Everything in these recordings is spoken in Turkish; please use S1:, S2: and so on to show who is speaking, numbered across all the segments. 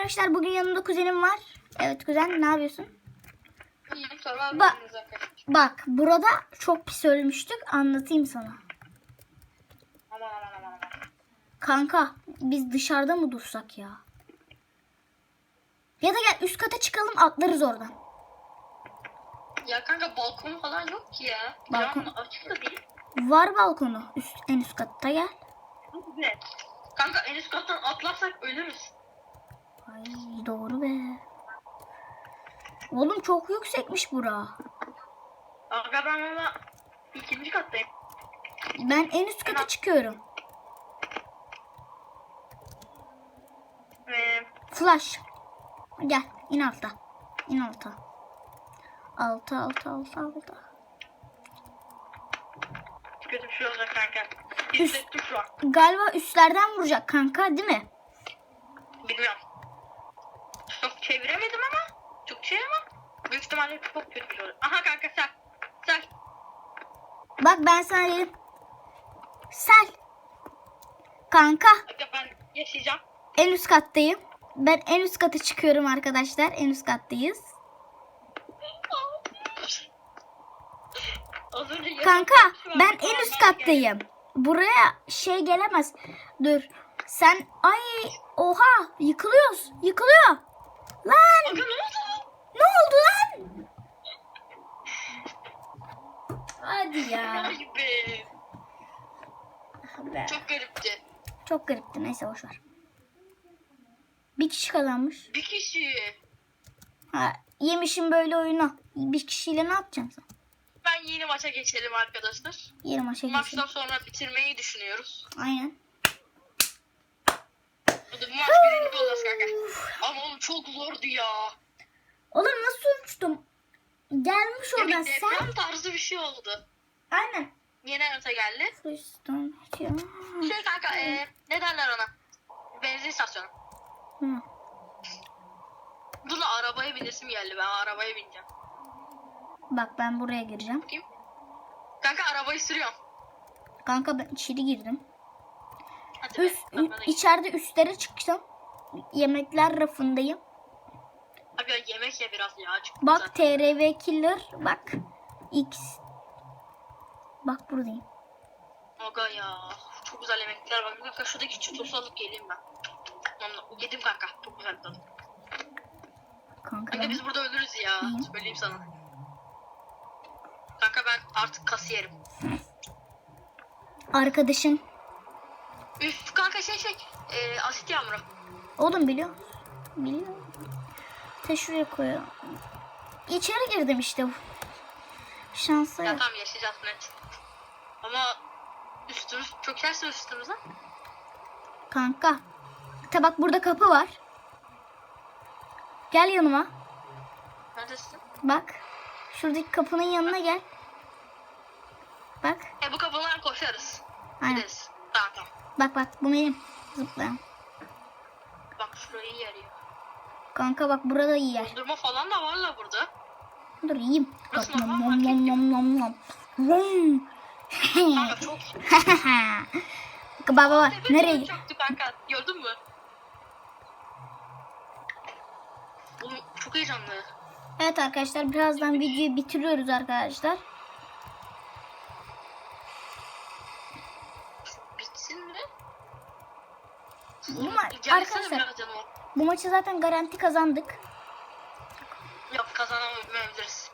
S1: arkadaşlar bugün yanımda kuzenim var. Evet kuzen ne yapıyorsun?
S2: Sabah
S1: Bak. burada çok pis ölmüştük anlatayım sana. Kanka biz dışarıda mı dursak ya? Ya da gel üst kata çıkalım atlarız oradan.
S2: Ya kanka balkon falan yok ki ya.
S1: Balkon-
S2: Balkon açık da değil.
S1: Var balkonu üst, en üst katta gel.
S2: Ne? Kanka en üst kattan atlarsak ölürüz.
S1: Ay doğru be. Oğlum çok yüksekmiş bura.
S2: Aga ben ama ikinci kattayım.
S1: Ben en üst kata çıkıyorum.
S2: Ee,
S1: Flash. Gel in alta. İn alta. Alta alta alta alta.
S2: kötü bir şey olacak kanka. Şu an.
S1: Galiba üstlerden vuracak kanka değil mi?
S2: Bilmiyorum. Çeviremedim ama. Çok şey ama. Büyük ihtimalle çok kötü olur. Aha kanka sen. Sen.
S1: Bak ben sana dedim. Sel. Kanka
S2: Aga ben yaşayacağım.
S1: en üst kattayım. Ben en üst kata çıkıyorum arkadaşlar. En üst kattayız.
S2: Az önce yaşadım,
S1: Kanka ben en üst kattayım. Buraya şey gelemez. Dur. Sen ay oha yıkılıyoruz. Yıkılıyor. Lan
S2: ne oldu?
S1: ne oldu lan? Hadi ya.
S2: Ay be. Çok garipti.
S1: Çok garipti. Neyse boş ver. Bir kişi kazanmış.
S2: Bir kişi.
S1: Ha, yemişim böyle oyunu. Bir kişiyle ne yapacaksın sen?
S2: Ben yeni maça geçelim arkadaşlar.
S1: Yeri maça geçelim.
S2: Maçtan sonra bitirmeyi düşünüyoruz.
S1: Aynen.
S2: Bu da bu maç birinci olacağız kanka. Ama oğlum çok zordu ya.
S1: Oğlum nasıl uçtum? Gelmiş oradan sen.
S2: deprem tarzı bir şey oldu.
S1: Aynen.
S2: Yeni harita geldi.
S1: Freestone.
S2: Şey kanka e, ne derler ona? Benzin istasyonu.
S1: Hı.
S2: Dur la arabaya binesim geldi. Ben arabaya bineceğim.
S1: Bak ben buraya gireceğim.
S2: Bakayım. Kanka arabayı sürüyorum.
S1: Kanka ben içeri girdim. Üst, içeride üstlere çıktım. Yemekler rafındayım.
S2: Abi yemek ye biraz ya. Acıktım
S1: Bak
S2: zaten.
S1: TRV Killer. Bak. X. Bak buradayım.
S2: Aga ya. Çok güzel yemekler var. Kanka şuradaki çitosu alıp geleyim ben. Onunla- Yedim kanka. Çok güzel tadı.
S1: Kanka
S2: Kanka biz burada ölürüz ya.
S1: Hı.
S2: Söyleyeyim sana. Kanka ben artık kasiyerim.
S1: Arkadaşın.
S2: Üf kanka şey şey. E, asit yağmuru.
S1: Oğlum biliyor? Biliyor. Te şuraya koyuyorum. İçeri girdim işte. Şansa
S2: Ya
S1: yok.
S2: tamam yaşayacağız net. Ama üstümüz çökerse üstümüze.
S1: Kanka. Ta bak burada kapı var. Gel yanıma.
S2: Neredesin?
S1: Bak. Şuradaki kapının yanına gel. Bak.
S2: E bu kapıdan koşarız.
S1: Aynen.
S2: Gideriz.
S1: Bak bak bu benim. Zıplayan.
S2: Bak şurayı yer ya.
S1: Kanka bak burada iyi yer.
S2: Dondurma falan da var la burada.
S1: Dur yiyeyim. Bak nom nom nom nom nom nom. Nom.
S2: Kanka çok
S1: baba baba nereye?
S2: çöktü kanka. Gördün mü? Oğlum çok heyecanlı.
S1: Evet arkadaşlar birazdan videoyu bitiriyoruz arkadaşlar.
S2: Mi?
S1: Bu ma- arkadaşlar bu maçı zaten garanti kazandık.
S2: Yok kazanamayabiliriz.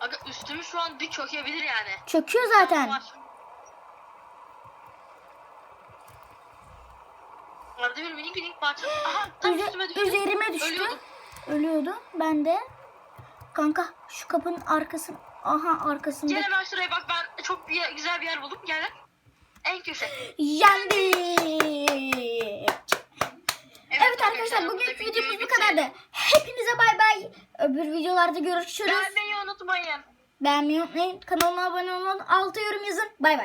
S2: Aga üstümü şu an bir çökebilir yani.
S1: Çöküyor zaten.
S2: Arada bir minik minik parça. Aha tam
S1: Üze-
S2: üstüme düştü.
S1: üzerime düştü.
S2: Ölüyordum.
S1: Ölüyordu. Ben de. Kanka şu kapının arkasın. Aha arkasında.
S2: Gel hemen şuraya bak ben çok bir yer- güzel bir yer buldum. Gel. En köşe.
S1: Yendik. Evet arkadaşlar bugün videomuz bu kadardı. Hepinize bay bay. Öbür videolarda görüşürüz.
S2: Beğenmeyi unutmayın.
S1: Beğenmeyi unutmayın. Kanalıma abone olun. Altı yorum yazın. Bay bay.